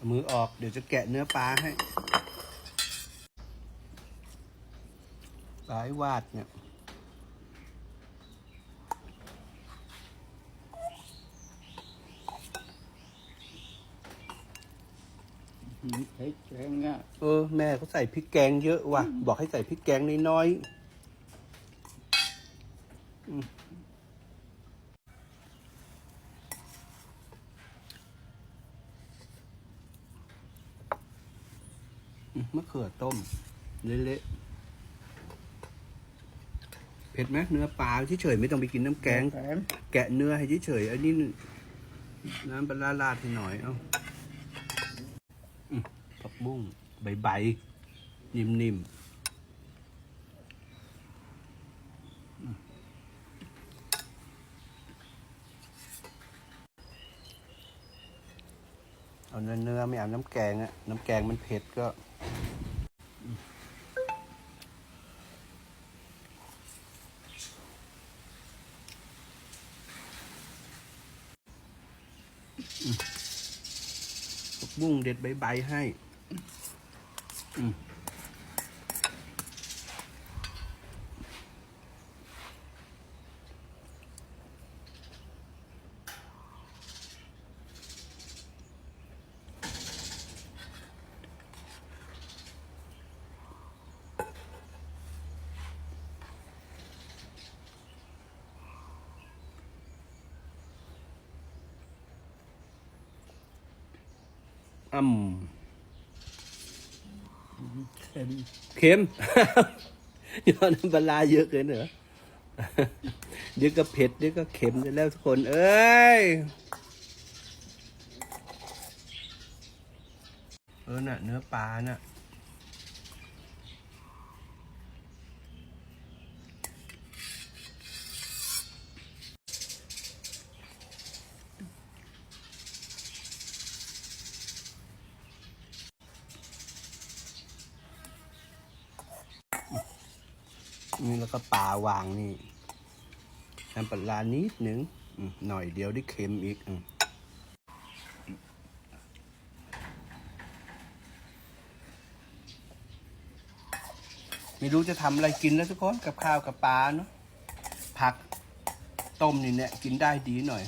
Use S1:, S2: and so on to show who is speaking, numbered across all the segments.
S1: เอามือออกเดี๋ยวจะแกะเนื้อปลาให้สายวาดเนี่ย
S2: เฮ้ยแกงอะ
S1: เออ แม่เขาใส่พริกแกงเยอะว่ะ บอกให้ใส่พริกแกงน้อยๆ มอืมมะเขือต้ม เละๆเผ็ดไหมเนื้อปลาเฉยๆไม่ต้องไปกินน้ำแกง
S2: แกง
S1: แกะเนื้อให้เฉยๆอันนี้น้ำปลาร้าราดให้หน่อย เอาอืมผักบุ้งใบๆนิ่มๆอืมเอาเนื้อเนื้อไม่เอาน้ำแกงอะน้ำแกงมันเผ็ดก็ บุ้งเด็ดใบๆให้ อืม อ่ำ
S2: เค็ม
S1: เค็มยอดน้ำปลาร้าเยอะเกินเหรอเดี๋ยวก็เผ็ดเดี๋ยวก็เค็มไปแล้วทุกคนเอ้ยเออน่ะ เนื้อปลาน่ะ นี่แล้วก็ปลาวางนี่น้ำปลาร้านิดหนึ่งหน่อยเดียวได้เค็มอีกอไม่รู้จะทำอะไรกินแล้วทุกคนกับข้าวกับปลาเนาะผักต้มนี่เนี่ยกินได้ดีหน่อย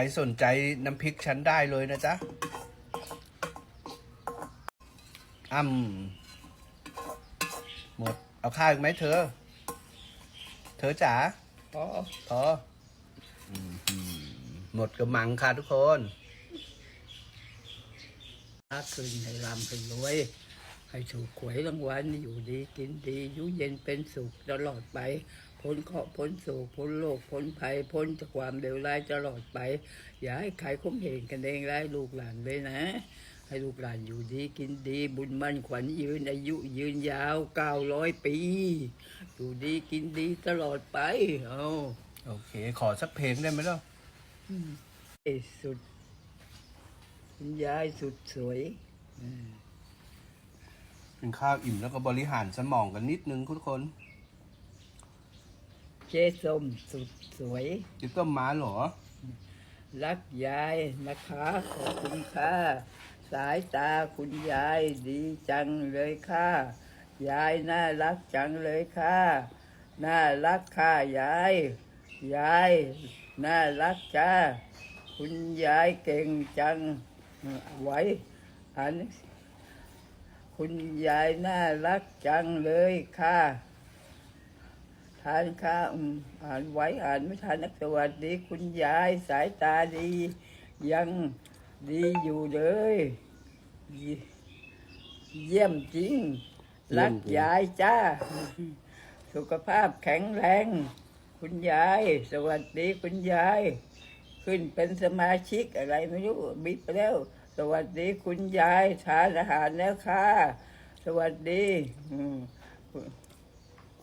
S1: รสนใจน้ำพริกฉันได้เลยนะจ๊ะอ้ำหมด เอาข้าวอีกไหมเธอ เธอจ๋า
S2: พอ
S1: พออืมหืมหมดกระมังค่ะทุกคน
S2: ถ้าคืนให้รำให้รวย ให้ถูกหวยรางวัลอยู่ดีกินดีอยู่เย็นเป็นสุขตลอดไป พ้นเคราะห์พ้นโศกพ้นโรคพ้นภัยพ้นจากความเลวร้ายตลอดไป อย่าให้ใครคมเหงกันเองไร้ลูกหลานเลยนะ ให้ลูกหลานอยู่ดีกินดีบุญมั่นขวัญยืนอายุยืนยาวเก้าร้อยปี อยู่ดีกินดีตลอดไปเอา
S1: โอเค ขอสักเพลงได้ไหมล่ะ
S2: ไอ้สุดคุณยายสุดสวย
S1: เป็นข้าวอิ่มแล้วก็บริหารสมองกันนิดนึงทุกคน
S2: เจ๊ส้มสุดสวย
S1: เดี๋ยวก็มาเหรอ
S2: รักยายนะคะ ขอบคุณค่ะ สายตาคุณยายดีจังเลยค่ะ ยายน่ารักจังเลยค่ะ น่ารักค่ะยาย ยายน่ารักจ้า คุณยายเก่งจังไหวอัน คุณยายน่ารักจังเลยค่ะ ทานข้าวอ่านไว้อ่านไม่ทันนักสวัสดีคุณยายสายตาดี ยังดีอยู่เลย เยี่ยมจริง รักยายจ้า สุขภาพแข็งแรง คุณยาย สวัสดีคุณยาย ขึ้นเป็นสมาชิกอะไรไม่รู้บิดไปแล้ว สวัสดีคุณยายทานอาหารแล้วค่ะ สวัสดีอืม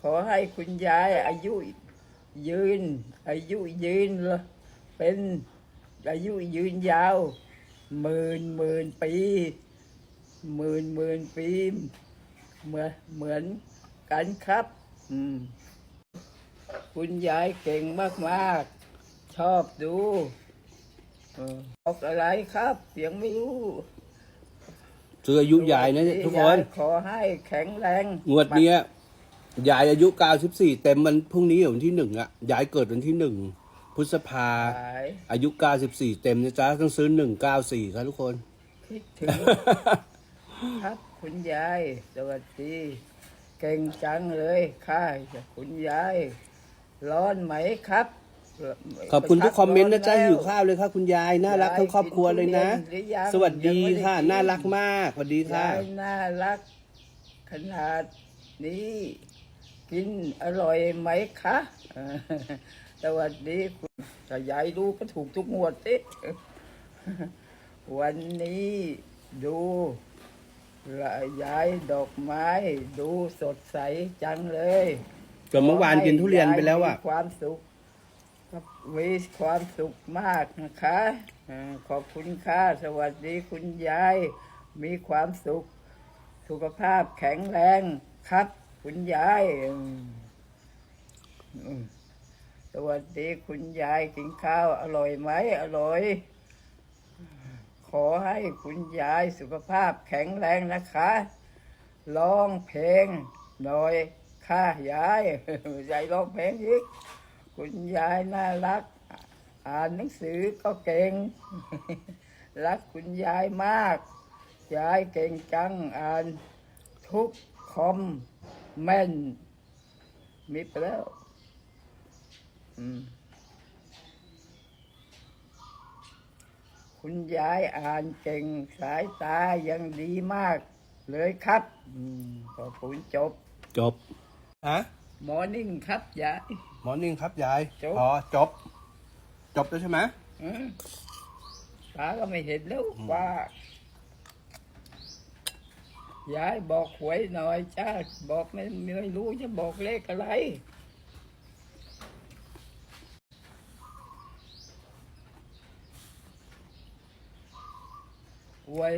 S2: ขอให้คุณยายอายุยืน อายุยืนละเป็นอายุยืนยาวหมื่นหมื่นปีหมื่นหมื่นปีเหมือนเหมือนกันครับ อืม คุณยายเก่งมากๆ ชอบดูเออบอกอะไรครับยังไม่รู้
S1: ซื้ออายุยายนะทุกคน
S2: ยายขอให้แข็งแรง
S1: งวดเนี้ย ยายอายุ 94 เต็มมันพรุ่งนี้วันที่หนึ่งอะยายเกิดวันที่หนึ่งพฤษภา
S2: ขาย
S1: อายุ 94 เต็มนะจ๊ะ ต้องซื้อ 194 ครับทุกคน
S2: คิดถึง ครับคุณยาย สวัสดี เก่งจังเลยค่ะคุณยาย ร้อนไหมครับ
S1: ขอบคุณทุกคอมเมนต์นะจ๊ะ
S2: ร้
S1: หิว
S2: แล้ว
S1: ข้าวเลยครับคุณยาย น่ารักทั้งครอบครัวเลยนะ
S2: หรือยัง
S1: สวัสดี
S2: ยังไม่ได้
S1: ค่ะ
S2: กิน
S1: น่ารักมาก สวัสดีค่ะ
S2: ยายน่ารัก ขนาดนี้ กินอร่อยไหมคะเออสวัสดีคุณถ้ายายดูก็ถูกทุกงวดสิวันนี้ดูละยายดอกไม้ ดูสดใสจังเลย
S1: ก็เมื่อวานกินทุเรียนไปแล้วอะ
S2: ขให้ยายมีความสุขครับมีความสุขมากนะคะอ่าขอบคุณค่ะ สวัสดีคุณยาย มีความสุข สุขภาพแข็งแรงครับ คุณยายสวัสดีคุณยายกินข้าว อร่อยไหมอร่อย ขอให้คุณยายสุขภาพแข็งแรงนะคะร้องเพลงหน่อยค่ะยายยายร้องเพลงอีกคุณยายน่ารัก อ่านหนังสือก็เก่ง รักคุณยายมาก ยายเก่งจังอ่านทุกคอม แม่นมีไปแล้วอืมคุณยายอ่านเก่งสายตายังดีมากเลยครับอืมขอบคุณจบ
S1: จบฮะ
S2: มอร์นิ่งครับยาย
S1: หมอนิ่งครับยาย
S2: จบ
S1: พอจบ จบแล้วใช่ไหม
S2: อืมตาก็ไม่เห็นแล้วว่า ยายบอกหวยหน่อยจ้าบอกไม่ไม่รู้จะบอกเลขอะไร อวย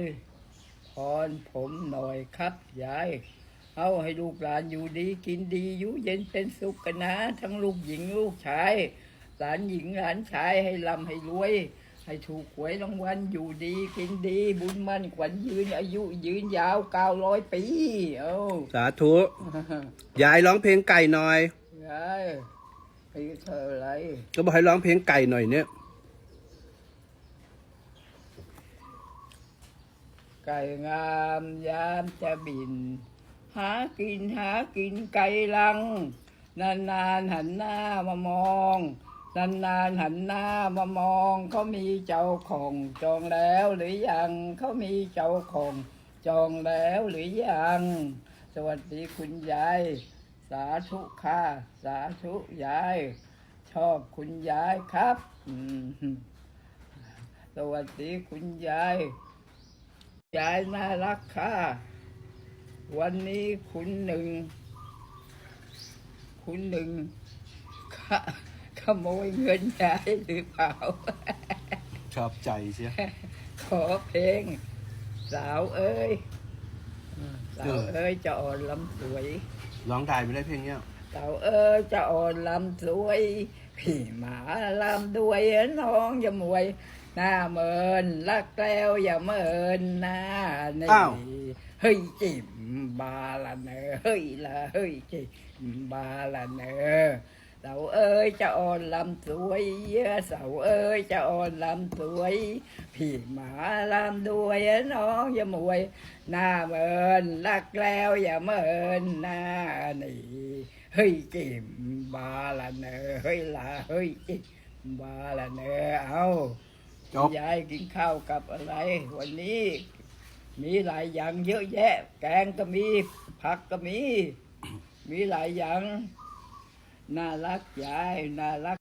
S2: พรผมหน่อยครับยาย เอาให้ลูกหลานอยู่ดี กินดีอยู่เย็นเป็นสุขกันนะ ทั้งลูกหญิงลูกชาย หลานหญิงหลานชายให้ร่ำให้รวย ให้ถูกหวยรางวัลอยู่ดีกินดีบุญมั่นขวัญยืนอายุยืนยาวเก้าร้อยปีเอา
S1: สาธุ ยายร้องเพลงไก่หน่อย
S2: ยายไอ้เธออะไร
S1: ก็บอกให้ร้องเพลงไก่หน่อยเนี่ย
S2: ไก่งามยามจะบิน หากินหากินไก่ลัง นานๆหันหน้ามามอง นานๆหันหน้ามามองเขามีเจ้าของจองแล้วหรือยังเขามีเจ้าของจองแล้วหรือยัง สวัสดีคุณยาย สาธุค่ะ สาธุยาย ชอบคุณยายครับ สวัสดีคุณยาย ยายน่ารักค่ะ วันนี้คุณหนึ่ง คุณหนึ่งขะ ขโมยเงินยายหรือเปล่า
S1: ชอบใจเชีย
S2: ขอเพลง สาวเอ้ยสาวเอ้ยจะอ่อนลำสวย
S1: ร้องได้ไม่ได้เพลงเนี้ย
S2: สาวเอ้ยจะอ่อนลำสวย พี่หมาลำด้วยน้องอย่ามวย หน้าเมินรักแล้วอย่าเมินหน้านี่
S1: อ้าว
S2: เฮ้ยจิมบาละเนอเฮ้ยละเฮ้ยจิมบาละเนอ สาวเอ้ยจะอ่อนลำสวยสาวเอ้ยจะอ่อนลำสวย พี่หมาลำด้วยน้องอย่ามวยหน้าเมินรักแล้วอย่าเมินหน้านี่เฮ้ยจิมบาละเนอเฮ้ยละเฮ้ยจิมบาละเนอเอา
S1: จบ
S2: ยายกินข้าวกับอะไร วันนี้ มีหลายอย่างเยอะแยะ แกงก็มีผักก็มี มีหลายอย่าง น่ารักยายน่ารัก